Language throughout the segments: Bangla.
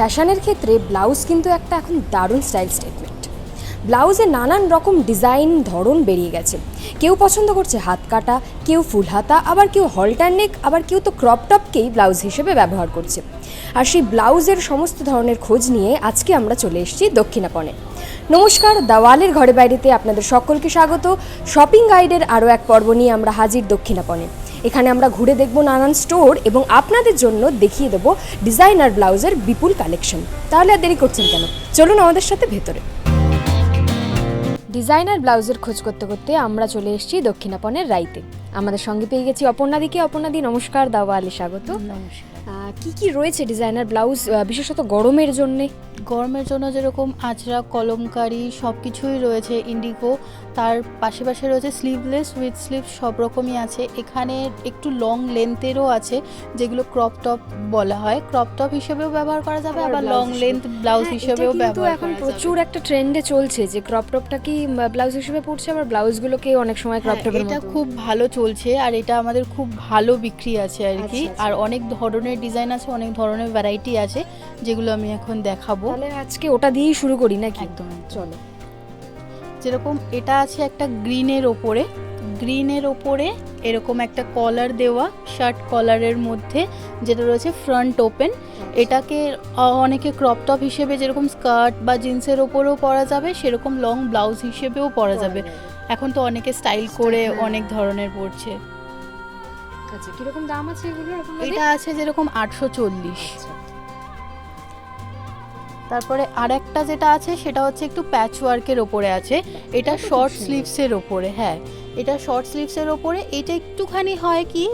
ফ্যাশনের ক্ষেত্রে ব্লাউজ কিন্তু একটা এখন দারুণ স্টাইল স্টেটমেন্ট ব্লাউজে নানান রকম ডিজাইন, ধরন বেরিয়ে গেছে। কেউ পছন্দ করছে হাত কাটা, কেউ ফুল হাতা, আবার কেউ হলটার নেক, আবার কেউ তো ক্রপ টপকেই ব্লাউজ হিসেবে ব্যবহার করছে। আর সেই ব্লাউজের সমস্ত ধরনের খোঁজ নিয়ে আজকে আমরা চলে এসেছি দক্ষিণাপণে। নমস্কার, দাওয়ালের ঘরে বাইরেতে আপনাদের সকলকে স্বাগত। শপিং গাইডের আরও এক পর্ব নিয়ে আমরা হাজির দক্ষিণাপনে এখানে আমরা ঘুরে দেখব নানান স্টোর এবং আপনাদের জন্য দেখিয়ে দেব ডিজাইনার ব্লাউজের বিপুল কালেকশন। তাহলে আর দেরি করছেন কেন? চলুন আমাদের সাথে ভেতরে। ডিজাইনার ব্লাউজের খোঁজ করতে করতে আমরা চলে এসেছি দক্ষিণাপনের রাইতে। আমাদের সঙ্গে পেয়ে গেছি অপর্ণাদিকে। অপর্ণাদি নমস্কার দাওয়া আলী স্বাগত। আহ, কি কি রয়েছে ডিজাইনার ব্লাউজ বিশেষত গরমের জন্যে? গরমের জন্য যেরকম আজরা কলমকারি সব কিছুই রয়েছে ইন্ডিগো তার পাশে পাশে রয়েছে স্লিভলেস উইথ স্লিভ সব রকমই আছে। এখানে একটু লং লেন্থেরও আছে যেগুলো ক্রপ টপ বলা হয়। ক্রপ টপ হিসেবেও ব্যবহার করা যাবে আবার লং লেন্থ ব্লাউজ হ্যাঁ, হিসেবেও ব্যবহার এখন প্রচুর একটা ট্রেন্ডে চলছে যে ক্রপ টপটা কি ব্লাউজ হিসেবে পড়ছে আবার ব্লাউজগুলোকে অনেক সময় ক্রপ টপ এটা খুব ভালো চলছে আর এটা আমাদের খুব ভালো বিক্রি আছে আর কি। আচ্ছা, আচ্ছা। আর অনেক ধরনের ডিজাইন আছে অনেক ধরনের ভ্যারাইটি আছে যেগুলো আমি এখন দেখাবো। তাহলে আজকে ওটা দিয়েই শুরু করি নাকি? একদম চলো। যেরকম এটা আছে একটা গ্রিনের ওপরে। গ্রিনের ওপরে এরকম একটা কলার দেওয়া শার্ট কলারের মধ্যে যেটা রয়েছে ফ্রন্ট ওপেন এটাকে অনেকে ক্রপ টপ হিসেবে যেরকম স্কার্ট বা জিন্সের ওপরেও পরা যাবে সেরকম লং ব্লাউজ হিসেবেও পরা যাবে। এখন তো অনেকে স্টাইল করে হ্যাঁ। অনেক ধরনের পরছে। আচ্ছা কীরকম দাম আছে এগুলো এটা আছে যেরকম আটশো চল্লিশ। তারপরে আরেকটা যেটা আছে সেটা হচ্ছে একটু প্যাচ ওয়ার্কের ওপরে আছে। এটা শর্ট স্লিভসের ওপরে হ্যাঁ। এটা শর্ট স্লিভসের ওপরে এটা একটুখানি হয় কি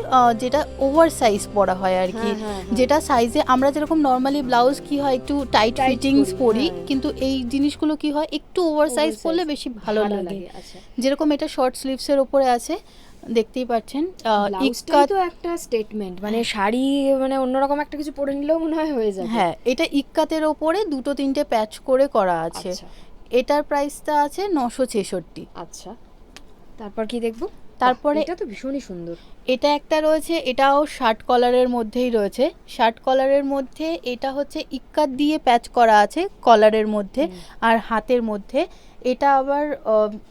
যেটা ওভার সাইজ পরা হয় আর কি। হ্যাঁ, যেটা সাইজে আমরা যেরকম নর্মালি ব্লাউজ কি হয় একটু টাইট ফিটিংস পরি হ্যাঁ। কিন্তু এই জিনিসগুলো কি হয় একটু ওভার সাইজ পরলে বেশি ভালো লাগে। আচ্ছা। যেরকম এটা শর্ট স্লিভসের ওপরে আছে দেখতেই পাচ্ছেন তো একটা স্টেটমেন্ট মানে শাড়ি মানে অন্যরকম একটা কিছু পরে নিলেও মনে হয় হয়ে যায় হ্যাঁ এটা ইক্কাতের ওপরে দুটো তিনটে প্যাচ করে করা আছে। আচ্ছা। এটার প্রাইসটা আছে নশো ছেষট্টি। আচ্ছা। তারপর কি দেখব? তারপরে- এটা তো ভীষণই সুন্দর। এটা একটা রয়েছে এটাও শার্ট কলারের মধ্যেই রয়েছে। শার্ট কলারের মধ্যে এটা হচ্ছে ইক্কাত দিয়ে প্যাচ করা আছে কলারের মধ্যে আর হাতের মধ্যে। এটা আবার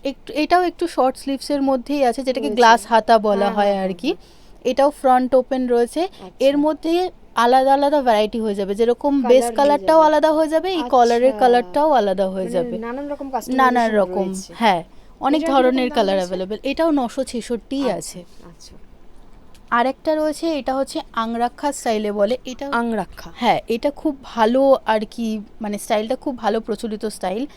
একটু এটাও একটু শর্ট স্লিভসের মধ্যেই আছে যেটাকে গ্লাস হাতা বলা হ্যাঁ, হয় হ্যাঁ, আর হ্যাঁ, কি এটাও ফ্রন্ট ওপেন রয়েছে। আচ্ছা। এর মধ্যে আলাদা আলাদা ভ্যারাইটি হয়ে যাবে। যেরকম বেস কালারটাও আলাদা হয়ে যাবে এই কলারের আচ্ছা। কালারটাও আলাদা হয়ে মানে যাবে। নানান রকম নানান রকম হ্যাঁ। অনেক ধরনের কালার অ্যাভেলেবেল এটাও নশো ছেষট্টি আছে। আচ্ছা। আরেকটা রয়েছে এটা হচ্ছে আংরাক্ষা স্টাইলে বলে। এটা আংরাক্ষা। হ্যাঁ এটা খুব ভালো আর কি মানে স্টাইলটা খুব ভালো প্রচলিত স্টাইল।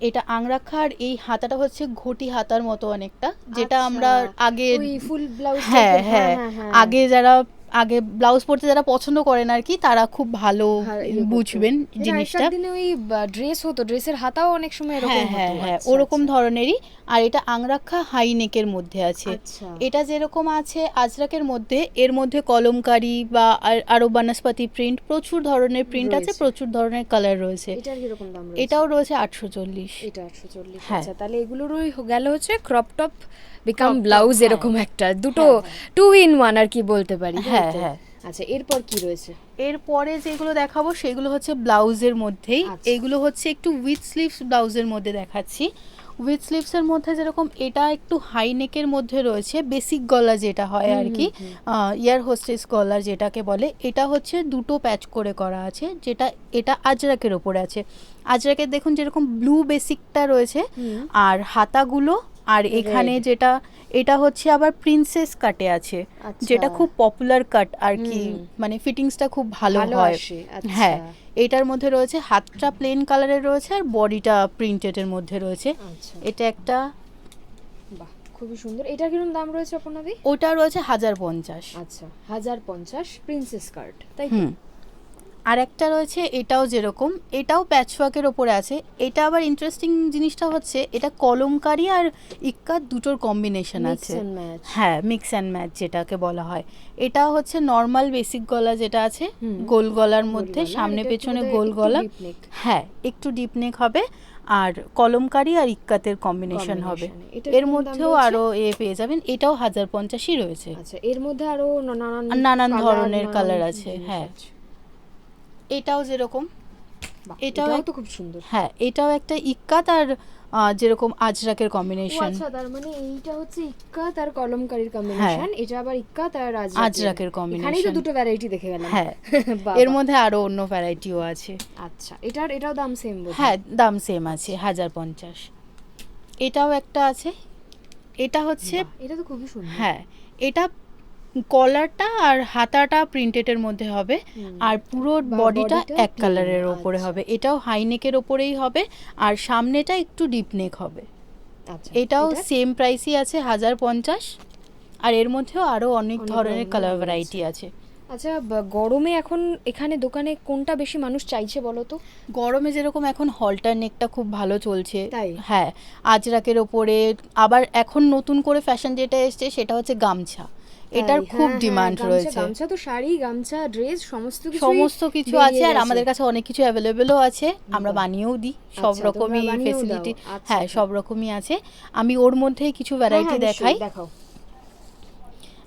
এটা আংরাক্ষা আর এই হাতাটা হচ্ছে ঘটি হাতার মতো অনেকটা যেটা আচ্ছা। আমরা আগে ফুল ব্লাউজ হ্যাঁ হ্যাঁ। আগে যারা আগে ব্লাউজ পরতে যারা পছন্দ করেন আর কি তারা খুব ভালো ইয়ে বুঝবেন জিনিসটা। দিনে ওই ড্রেস হতো ড্রেসের হাতাও অনেক সময় এরকম হ্যাঁ হ্যাঁ হ্যাঁ আচ্ছা, ওরকম আচ্ছা। ধরনেরই। আর এটা আংরাক্ষা হাই নেকের মধ্যে আছে। আচ্ছা। এটা যেরকম আছে আজরাকের মধ্যে এর মধ্যে কলমকারি বা আর- আরও বনস্পতি প্রিন্ট প্রচুর ধরনের প্রিন্ট আছে প্রচুর ধরনের কালার রয়েছে। এটাও রয়েছে আটশো চল্লিশ। এটা আটশো চল্লিশ হ্যাঁ। আচ্ছা তাহলে এগুলোরই গেল হচ্ছে ক্রপ টপ বিকাম ব্লাউজ। এরকম একটা দুটো হ্যাঁ, টু ইন ওয়ান আর কি বলতে পারি হ্যাঁ, হ্যাঁ। আচ্ছা এরপর কি রয়েছে? এরপরে যেগুলো দেখাবো সেগুলো হচ্ছে ব্লাউজের মধ্যেই। আচ্ছা। এগুলো হচ্ছে একটু উইথ স্লিভস ব্লাউজের মধ্যে দেখাচ্ছি। উইথ স্লিভসের মধ্যে যেরকম এটা একটু হাই নেকের মধ্যে রয়েছে বেসিক গলা যেটা হয় আর কি ইয়ার হোস্টেস গলা যেটাকে বলে এটা হচ্ছে দুটো প্যাচ করে করা আছে যেটা এটা আজরাকের ওপরে আছে। আজরাকের দেখুন যেরকম ব্লু বেসিকটা রয়েছে আর হাতাগুলো আর এখানে যেটা এটা হচ্ছে আবার প্রিন্সেস কাটে আছে আচ্ছা। যেটা খুব পপুলার কাট আর কি মানে ফিটিংসটা খুব ভালো হয়। আচ্ছা। হ্যাঁ এটার মধ্যে রয়েছে হাতটা প্লেন কালারের রয়েছে আর বডিটা প্রিন্টেড এর মধ্যে রয়েছে। আচ্ছা। এটা একটা বাহ খুবই সুন্দর। এটার কীরকম দাম রয়েছে আপনাদের? ওটা রয়েছে হাজার পঞ্চাশ। আচ্ছা হাজার পঞ্চাশ প্রিন্সেস কার্ড তাই হুম। আর একটা রয়েছে এটাও যেরকম এটাও প্যাচওয়ার্কের ওপরে আছে। এটা আবার ইন্টারেস্টিং জিনিসটা হচ্ছে এটা কলমকারি আর ইক্কাত দুটোর কম্বিনেশন আছে। হ্যাঁ মিক্স অ্যান্ড ম্যাচ যেটাকে বলা হয়। এটা হচ্ছে নর্মাল বেসিক গলা যেটা আছে গোল গলার মধ্যে সামনে পেছনে গোল গলা। হ্যাঁ একটু ডিপ নেক হবে আর কলমকারি আর ইক্কাতের কম্বিনেশন হবে। এর মধ্যেও? আরও এ পেয়ে যাবেন এটাও হাজার পঞ্চাশই রয়েছে। আচ্ছা এর মধ্যে আরও নানান নানান ধরনের কালার আছে, হ্যাঁ। এটাও যেরকম এটাও তো খুব সুন্দর। হ্যাঁ এটাও একটা ইক্কাত আর যেরকম আজরাকের কম্বিনেশন আচ্ছা তার মানে এইটা হচ্ছে ইক্কাত আর কলমকারির কম্বিনেশন এটা আবার ইক্কাত আর আজরাকের। হ্যাঁ। আজরাকের এখানেই তো দুটো ভ্যারাইটি দেখে গেলাম। হ্যাঁ এর মধ্যে আরও অন্য ভ্যারাইটিও আছে। আচ্ছা এটার এটাও দাম সেম হ্যাঁ দাম সেম আছে হাজার পঞ্চাশ। এটাও একটা আছে এটা হচ্ছে এটা তো খুবই সুন্দর। হ্যাঁ এটা কলারটা আর হাতাটা প্রিন্টেডের মধ্যে হবে। আর পুরো বডিটা এক কালারের ওপরে আচ্ছা। হবে। এটাও হাই হাইনেকের ওপরেই হবে। আর সামনেটা একটু ডিপ নেক হবে। আচ্ছা এটাও এটা? সেম প্রাইসই আছে হাজার পঞ্চাশ। আর এর মধ্যেও আরও অনেক ধরনের কালার ভ্যারাইটি আছে। আচ্ছা গরমে এখন এখানে দোকানে কোনটা বেশি মানুষ চাইছে বলো তো? গরমে যেরকম এখন হলটার নেকটা খুব ভালো চলছে? হ্যাঁ আজরাকের ওপরে আবার এখন নতুন করে ফ্যাশন যেটা এসছে সেটা হচ্ছে গামছা। এটার খুব হ্যাঁ, ডিমান্ড হ্যাঁ, রয়েছে। গামছা তো শাড়ি গামছা ড্রেস সমস্ত কিছু সমস্ত কিছু আছে আর আমাদের কাছে অনেক কিছু অ্যাভেলেবেলও আছে আমরা বানিয়েও দিই সব আচ্ছা, রকমই বানিয়েও দাও। ফেসিলিটি আচ্ছা, হ্যাঁ আচ্ছা। সব রকমই আছে। আমি ওর মধ্যেই কিছু ভ্যারাইটি দেখাই।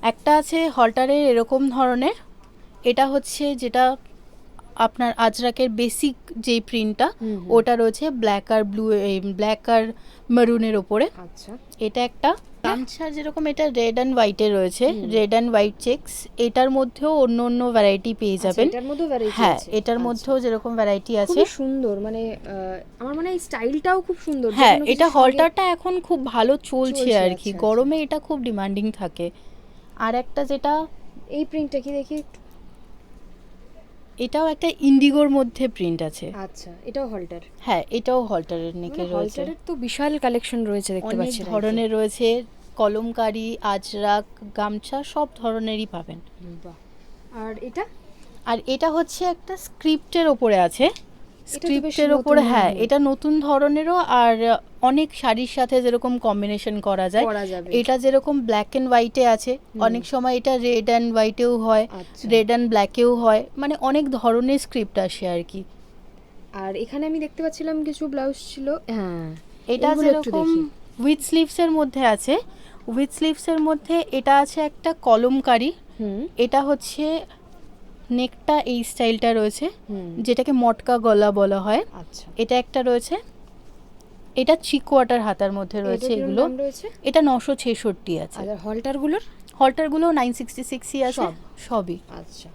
একটা আছে হল্টারের এরকম ধরনের। এটা হচ্ছে যেটা আপনার আজরাকের বেসিক যে প্রিন্টটা। ওটা রয়েছে ব্ল্যাক আর ব্লু ব্ল্যাক আর মেরুনের ওপরে। আচ্ছা। এটা একটা। গামছা যেরকম এটা রেড অ্যান্ড হোয়াইটে রয়েছে রেড অ্যান্ড হোয়াইট চেকস এটার মধ্যেও অন্য অন্য ভ্যারাইটি পেয়ে আচ্ছা, যাবেন। এটার মধ্যে ভ্যারাইটি হ্যাঁ এটার আচ্ছা। মধ্যেও যেরকম ভ্যারাইটি আছে। খুবই সুন্দর মানে আমার মানে এই স্টাইলটাও খুব সুন্দর। হ্যাঁ এটা হলটারটা এখন খুব ভালো চলছে চলছে, আর কি। আচ্ছা, গরমে এটা খুব ডিমান্ডিং থাকে। আর একটা যেটা এই প্রিন্টটা কি দেখি একটু? এটাও একটা ইন্ডিগোর মধ্যে প্রিন্ট আছে। আচ্ছা এটাও হলটার হ্যাঁ এটাও হলটারের নেকে রয়েছে। হলটারের তো বিশাল কালেকশন রয়েছে দেখতে পাচ্ছি অনেক ধরনের রয়েছে কলমকারি আজরাক গামছা সব ধরনেরই পাবেন। আর এটা? আর এটা হচ্ছে একটা স্ক্রিপ্টের ওপরে আছে। স্ক্রিপ্টের ওপর হ্যাঁ এটা নতুন ধরনেরও আর অনেক শাড়ির সাথে যেরকম কম্বিনেশন করা যায় এটা যেরকম ব্ল্যাক অ্যান্ড হোয়াইটে আছে অনেক সময় এটা রেড অ্যান্ড হোয়াইটেও হয়। রেড অ্যান্ড ব্ল্যাকেও হয় মানে অনেক ধরনের স্ক্রিপ্ট আসে আর কি। আর এখানে আমি দেখতে পাচ্ছিলাম কিছু ব্লাউজ ছিল হ্যাঁ এটা যেরকম। উইথ স্লিভসের মধ্যে আছে উইথ স্লিভসের মধ্যে এটা আছে একটা কলমকারি হুম। এটা হচ্ছে নেকটা এই স্টাইলটা রয়েছে যেটাকে মটকা গলা বলা হয়। আচ্ছা। এটা একটা রয়েছে। এটা থ্রি কোয়ার্টার হাতার মধ্যে রয়েছে এগুলো। এটা নশো ছেষট্টি আছে। আর হলটারগুলোর হলটারগুলো নাইন সিক্সটি সিক্সই আছে। সব? সবই। আচ্ছা।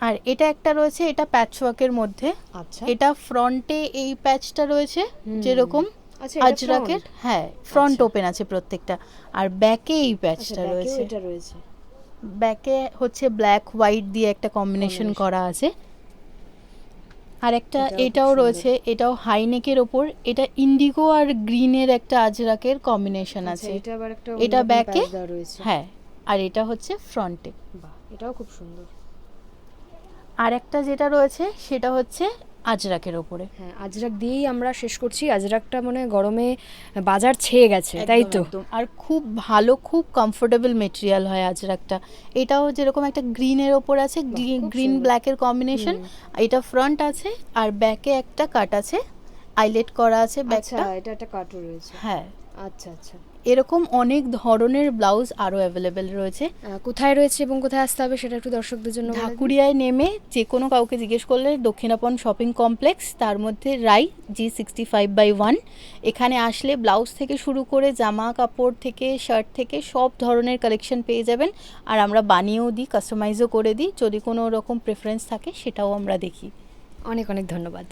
আর এটা একটা রয়েছে এটা প্যাচওয়ার্কের মধ্যে। আচ্ছা। এটা ফ্রন্টে এই প্যাচটা রয়েছে যেরকম আচ্ছা আজরাকের। হ্যাঁ ফ্রন্ট আচ্ছা। ওপেন আছে প্রত্যেকটা। আর ব্যাকে এই আচ্ছা প্যাচটা রয়েছে। এটা রয়েছে। ব্যাকে হচ্ছে ব্ল্যাক হোয়াইট দিয়ে একটা কম্বিনেশন করা আছে। আর একটা এটাও। রয়েছে এটাও হাইনেকের ওপর এটা ইন্ডিগো আর গ্রিনের একটা আজরাকের কম্বিনেশন আচ্ছা আছে। এটা আবার একটা এটা ব্যাকে হ্যাঁ আর এটা হচ্ছে ফ্রন্টে এটাও খুব সুন্দর। আর একটা যেটা রয়েছে সেটা হচ্ছে আজরাকের ওপরে। হ্যাঁ আজরাক দিয়েই আমরা শেষ করছি। আজরাকটা মানে গরমে বাজার ছেয়ে গেছে তাই তো? আর খুব ভালো খুব কমফোর্টেবল মেটেরিয়াল হয় আজরাকটা। এটাও যেরকম একটা গ্রিনের ওপর আছে গ্রিন ব্ল্যাকের কম্বিনেশন এটা ফ্রন্ট আছে আর ব্যাকে একটা কাট আছে আইলেট করা আছে আচ্ছা ব্যাকটা এটা একটা কাটও রয়েছে। হ্যাঁ। আচ্ছা আচ্ছা। এরকম অনেক ধরনের ব্লাউজ আরও অ্যাভেলেবেল রয়েছে। কোথায় রয়েছে এবং কোথায় আসতে হবে সেটা একটু দর্শকদের জন্য ঢাকুরিয়ায় নেমে যে কোনো কাউকে জিজ্ঞেস করলে দক্ষিণাপন শপিং কমপ্লেক্স তার মধ্যে Rai G sixty five by one এখানে আসলে ব্লাউজ থেকে শুরু করে জামা কাপড় থেকে শার্ট থেকে সব ধরনের কালেকশন পেয়ে যাবেন। আর আমরা বানিয়েও দিই কাস্টমাইজও করে দিই। যদি কোনো রকম প্রেফারেন্স থাকে সেটাও আমরা দেখি। অনেক অনেক ধন্যবাদ।